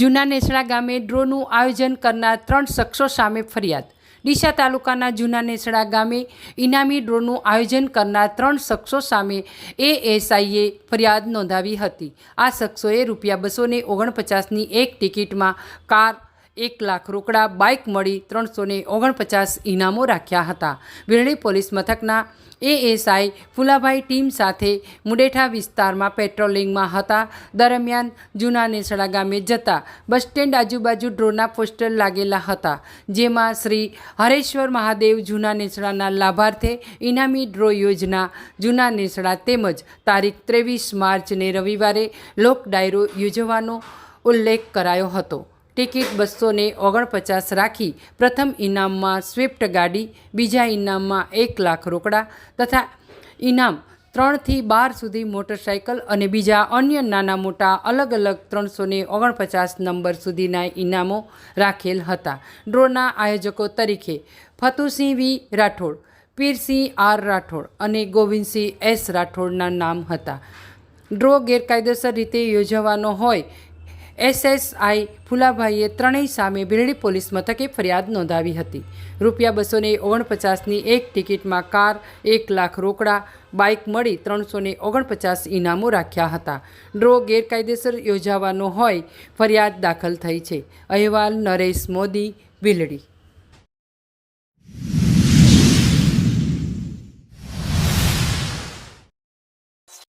જૂના નેસડા ગામે ડ્રોનું આયોજન કરનાર ત્રણ શખ્સો સામે ફરિયાદ. ડીસા તાલુકાના જૂના નેસડા ગામે ઇનામી ડ્રોનું આયોજન કરનાર ત્રણ શખ્સો સામે એએસઆઈએ ફરિયાદ નોંધાવી હતી. આ શખ્સોએ રૂપિયા બસો ઓગણપચાસની એક ટિકિટમાં કાર એક લાખ રોકડા બાઇક મળી ત્રણસો ને ઓગણપચાસ ઇનામો રાખ્યા હતા. વિરણી પોલીસ મથકના એએસઆઈ ફુલાભાઈ ટીમ સાથે મુડેઠા વિસ્તારમાં પેટ્રોલિંગમાં હતા. દરમિયાન જૂના નેસડા ગામે જતા બસ સ્ટેન્ડ આજુબાજુ ડ્રોના પોસ્ટર લાગેલા હતા, જેમાં શ્રી હરેશ્વર મહાદેવ જૂના નેસડાના લાભાર્થે ઇનામી ડ્રો યોજના જૂના નેસડા તેમજ તારીખ ત્રેવીસ માર્ચને રવિવારે લોક ડાયરો યોજવાનો ઉલ્લેખ કરાયો હતો. ટિકિટ બસો ને ઓગણપચાસ રાખી પ્રથમ ઇનામમાં સ્વિફ્ટ ગાડી, બીજા ઇનામમાં એક લાખ રોકડા તથા ઇનામ ત્રણથી બાર સુધી મોટરસાયકલ અને બીજા અન્ય નાના મોટા અલગ અલગ ત્રણસો ને ઓગણપચાસ નંબર સુધીના ઇનામો રાખેલ હતા. ડ્રોના આયોજકો તરીકે ફતુસિંહ વી રાઠોડ, પીરસિંહ આર રાઠોડ અને ગોવિંદસિંહ એસ રાઠોડના નામ હતા. ડ્રો ગેરકાયદેસર રીતે યોજવાનો હોય એસએસઆઈ ફુલાભાઈએ ત્રણેય સામે બિરડી પોલીસ મથકે ફરિયાદ નોંધાવી હતી. રૂપિયા બસોને ઓગણપચાસની એક ટિકિટમાં કાર, એક લાખ રોકડા, બાઇક મળી ત્રણસો ને ઓગણપચાસ ઇનામો રાખ્યા હતા. ડ્રો ગેરકાયદેસર યોજાવાનો હોય ફરિયાદ દાખલ થઈ છે. અહેવાલ નરેશ મોદી બિલડી